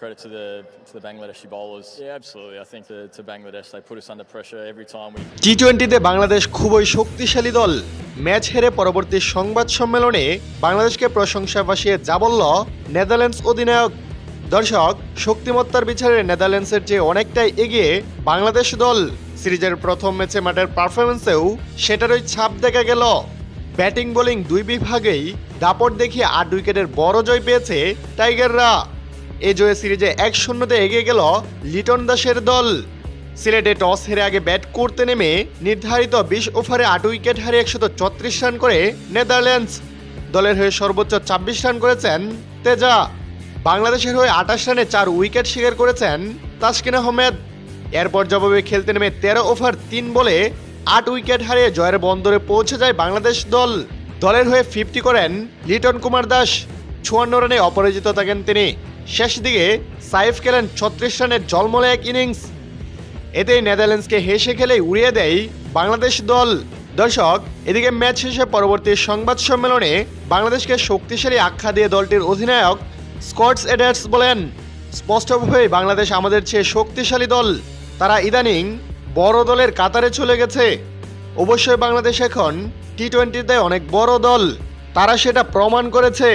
Credit to the to the Bangladeshi bowlers. Yeah, absolutely. I think to, to Bangladesh, they put us under pressure every time we টি টোয়েন্টিতে বাংলাদেশ খুবই শক্তিশালী দল। Match হেরে পরবর্তী সংবাদ সম্মেলনে বাংলাদেশকে প্রশংসা ভাসিয়ে যা বলল নেদারল্যান্ডস অধিনায়ক। দর্শক শক্তিমত্তার বিচারে নেদারল্যান্ডসের চেয়ে অনেকটাই এগিয়ে বাংলাদেশ দল। সিরিজের প্রথম ম্যাচে মাঠের পারফরমেন্সেও সেটারই ছাপ দেখা গেল। ব্যাটিং বোলিং দুই বিভাগেই দাপট দেখিয়ে আট উইকেটের বড় জয় পেয়েছে টাইগাররা। এ জয়ে সিরিজে এক শূন্যতে এগিয়ে গেল লিটন দাসের দল। সিলেটে টস হেরে আগে ব্যাট করতে নেমে নির্ধারিত বিশ ওভারে আট উইকেট হারিয়ে একশত চত্রিশ রান করে নেদারল্যান্ডস। দলের হয়ে সর্বোচ্চ ছাব্বিশ রান করেছেন তেজা। বাংলাদেশের হয়ে আঠাশ রানে চার উইকেট শিকার করেছেন তাসকিন আহমেদ। এরপর জবাবে খেলতে নেমে তেরো ওভার তিন বলে আট উইকেট হারিয়ে জয়ের বন্দরে পৌঁছে যায় বাংলাদেশ দল। দলের হয়ে ফিফটি করেন লিটন কুমার দাস। চুয়ান্ন রানে অপরাজিত থাকেন তিনি। শেষ দিকে সাইফ খেলেন ছত্রিশ রানের জলমলে এক ইনিংস। এতেই নেদারল্যান্ডসকে হেসে খেলেই উড়িয়ে দেয় বাংলাদেশ দল। দর্শক, এদিকে ম্যাচ শেষে পরবর্তী সংবাদ সম্মেলনে বাংলাদেশকে শক্তিশালী আখ্যা দিয়ে দলটির অধিনায়ক স্কটস এডার্স বলেন, স্পষ্টভাবে বাংলাদেশ আমাদের চেয়ে শক্তিশালী দল। তারা ইদানিং বড় দলের কাতারে চলে গেছে। অবশ্যই বাংলাদেশ এখন টি টোয়েন্টিতে অনেক বড় দল। তারা সেটা প্রমাণ করেছে।